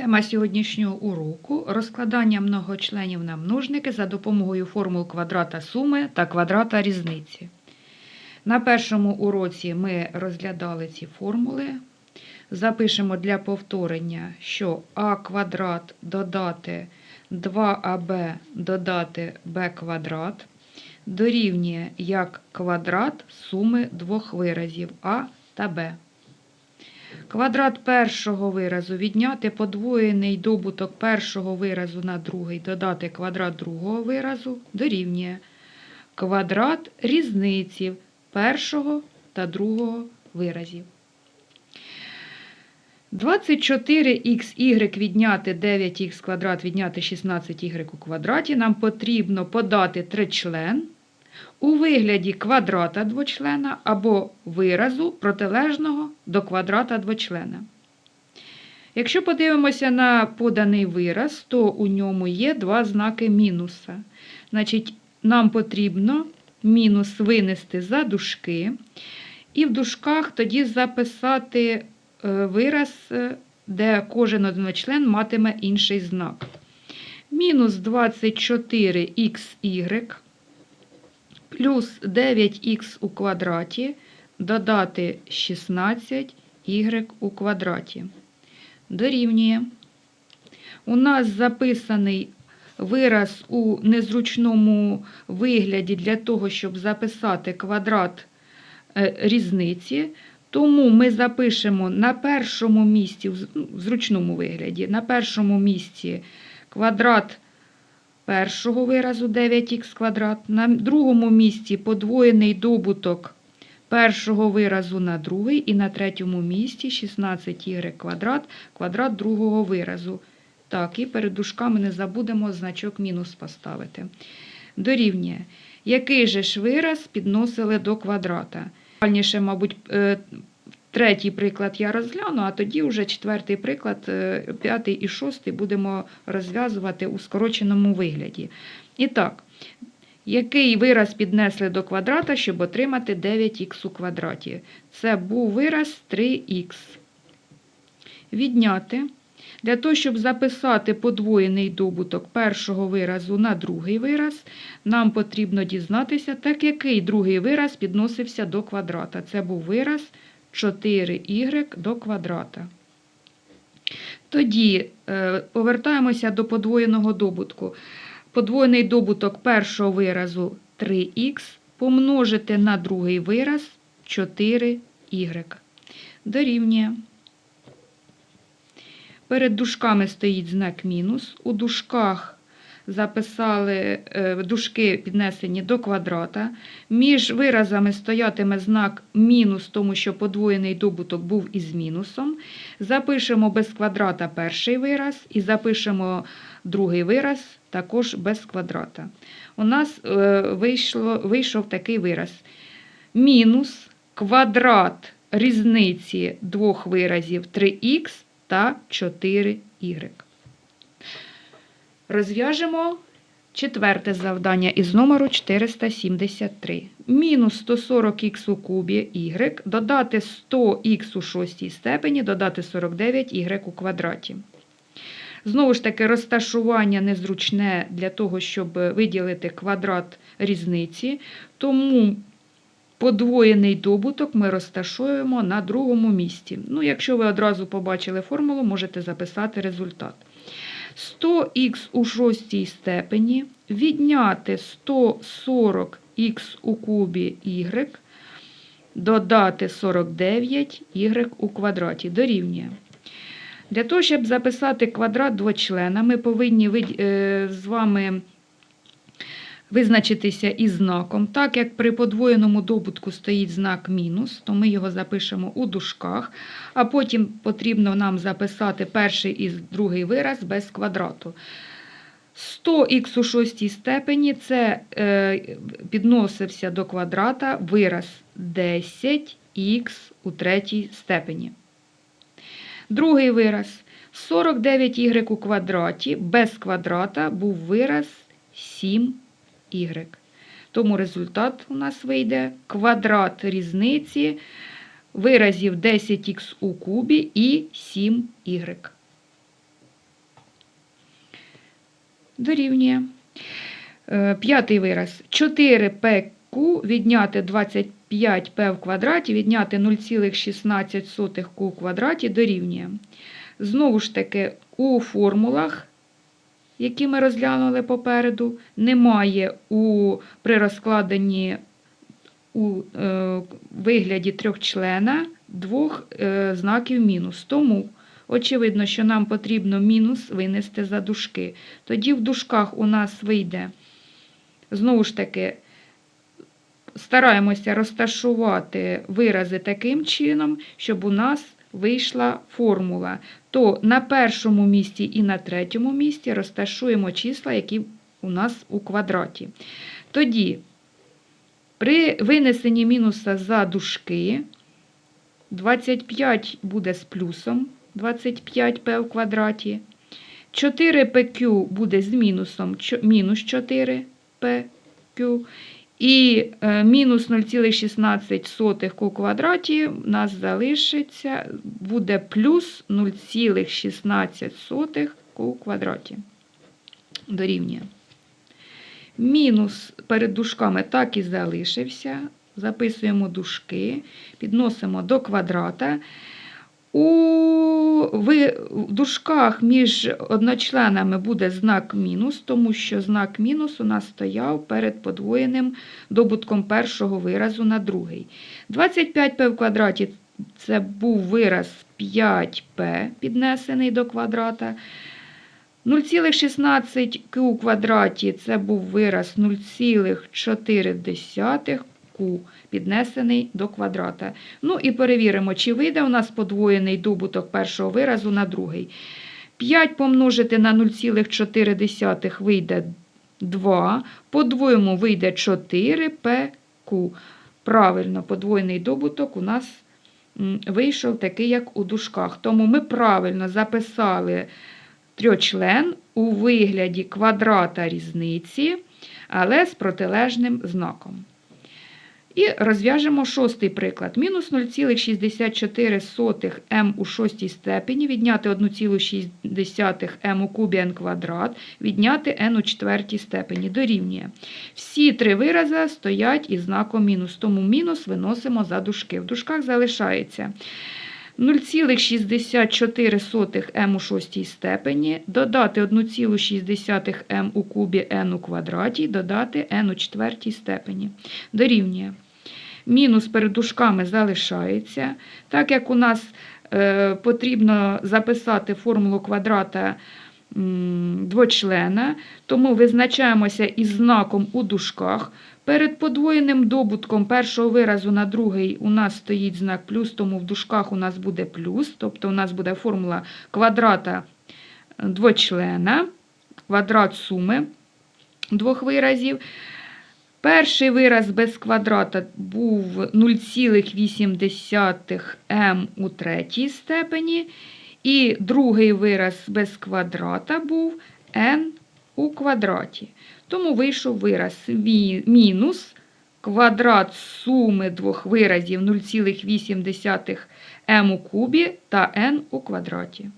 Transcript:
Тема сьогоднішнього уроку розкладання многочленів на множники за допомогою формул квадрата суми та квадрата різниці. На першому уроці ми розглядали ці формули. Запишемо для повторення, що а квадрат додати 2аб додати b квадрат дорівнює як квадрат суми двох виразів а та b. Квадрат першого виразу. Відняти подвоєний добуток першого виразу на другий, додати квадрат другого виразу. Дорівнює. Квадрат різниці першого та другого виразів. 24х відняти 9х квадрат відняти 16y у квадраті. Нам потрібно подати тричлен у вигляді квадрата двочлена або виразу протилежного до квадрата двочлена. Якщо подивимося на поданий вираз, то у ньому є два знаки мінуса. Значить, нам потрібно мінус винести за дужки, і в дужках тоді записати е, вираз, е, де кожен одночлен матиме інший знак. Мінус 24xy плюс 9х у квадраті додати 16y у квадраті. Дорівнює. У нас записаний вираз у незручному вигляді для того, щоб записати квадрат е, різниці. Тому ми запишемо на першому місці, в ну, зручному вигляді, на першому місці квадрат першого виразу 9х квадрат, на другому місці подвоєний добуток першого виразу на другий, і на третьому місці 16y квадрат, квадрат другого виразу. Так, і перед дужками не забудемо значок мінус поставити. Дорівнює. Який же ж вираз підносили до квадрата? Дальніше, мабуть, е, Третій приклад я розгляну, а тоді вже четвертий приклад, е, п'ятий і шостий будемо розв'язувати у скороченому вигляді. І так, який вираз піднесли до квадрата, щоб отримати 9х у квадраті? Це був вираз 3х. Відняти. Для того, щоб записати подвоєний добуток першого виразу на другий вираз, нам потрібно дізнатися, так який другий вираз підносився до квадрата. Це був вираз 4y до квадрата. Тоді е, повертаємося до подвоєного добутку. Подвоєний добуток першого виразу 3х помножити на другий вираз 4y. Дорівнює. Перед дужками стоїть знак мінус. У дужках записали е, дужки піднесені до квадрата. Між виразами стоятиме знак мінус, тому що подвоєний добуток був із мінусом. Запишемо без квадрата перший вираз і запишемо другий вираз також без квадрата. У нас е, вийшло, вийшов такий вираз. Мінус квадрат різниці двох виразів 3х та 4y. Розв'яжемо четверте завдання із номеру 473. Мінус 140х у кубі y, додати 100х у шостій степені, додати 49y у квадраті. Знову ж таки, розташування незручне для того, щоб виділити квадрат різниці. Тому подвоєний добуток ми розташуємо на другому місці. Ну, Якщо ви одразу побачили формулу, можете записати результат. 100х у шостій степені відняти 140х у кубі y, додати 49y у квадраті дорівнює. Для того, щоб записати квадрат двочлена, ми повинні е, з вами визначитися із знаком. Так як при подвоєному добутку стоїть знак мінус, то ми його запишемо у дужках, а потім потрібно нам записати перший і другий вираз без квадрату. 100х у шостій степені це е, підносився до квадрата вираз 10х у третій степені. Другий вираз 49y у квадраті без квадрата був вираз 7 y. Тому результат у нас вийде квадрат різниці виразів 10х у кубі і 7y. Дорівнює. Е, П'ятий вираз. 4pq відняти 25p в квадраті, відняти 0,16 q у квадраті дорівнює. Знову ж таки, у формулах, які ми розглянули попереду, немає у, при розкладенні у е, вигляді трьохчлена двох е, знаків мінус. Тому очевидно, що нам потрібно мінус винести за дужки. Тоді в дужках у нас вийде, знову ж таки, стараємося розташувати вирази таким чином, щоб у нас вийшла формула. То на першому місці і на третьому місці розташуємо числа, які у нас у квадраті. Тоді при винесенні мінуса за дужки 25 буде з плюсом 25p в квадраті. 4pq буде з мінусом мінус 4pq. І е, мінус 0,16 у квадраті у нас залишиться, буде плюс 0,16 у квадраті. Дорівнює. Мінус перед дужками так і залишився. Записуємо дужки, підносимо до квадрата. У дужках між одночленами буде знак мінус, тому що знак мінус у нас стояв перед подвоєним добутком першого виразу на другий. 25p в квадраті це був вираз 5p, піднесений до квадрата. 0,16 q у квадраті це був вираз 0,4 q, піднесений до квадрата. Ну і перевіримо, чи вийде у нас подвоєний добуток першого виразу на другий. 5 помножити на 0,4 вийде 2, подвоїмо вийде 4pq. Правильно, подвоєний добуток у нас вийшов такий, як у дужках. Тому ми правильно записали трьочлен у вигляді квадрата різниці, але з протилежним знаком. І розв'яжемо шостий приклад. Мінус 0,64 м у шостій степені, відняти 1,6 м у кубі n квадрат, відняти n у четвертій степені. Дорівнює. Всі три вирази стоять із знаком мінус, тому мінус виносимо за дужки. В дужках залишається 0,64 м у шостій степені, додати 1,6 м у кубі n у квадраті, додати n у четвертій степені. Дорівнює. Мінус перед дужками залишається. Так як у нас е, потрібно записати формулу квадрата м, двочлена, тому визначаємося із знаком у дужках. Перед подвоєним добутком першого виразу на другий у нас стоїть знак плюс, тому в дужках у нас буде плюс, тобто у нас буде формула квадрата двочлена, квадрат суми двох виразів. Перший вираз без квадрата був 0,8 м у третій степені. І другий вираз без квадрата був n у квадраті. Тому вийшов вираз мінус квадрат суми двох виразів 0,8 м у кубі та n у квадраті.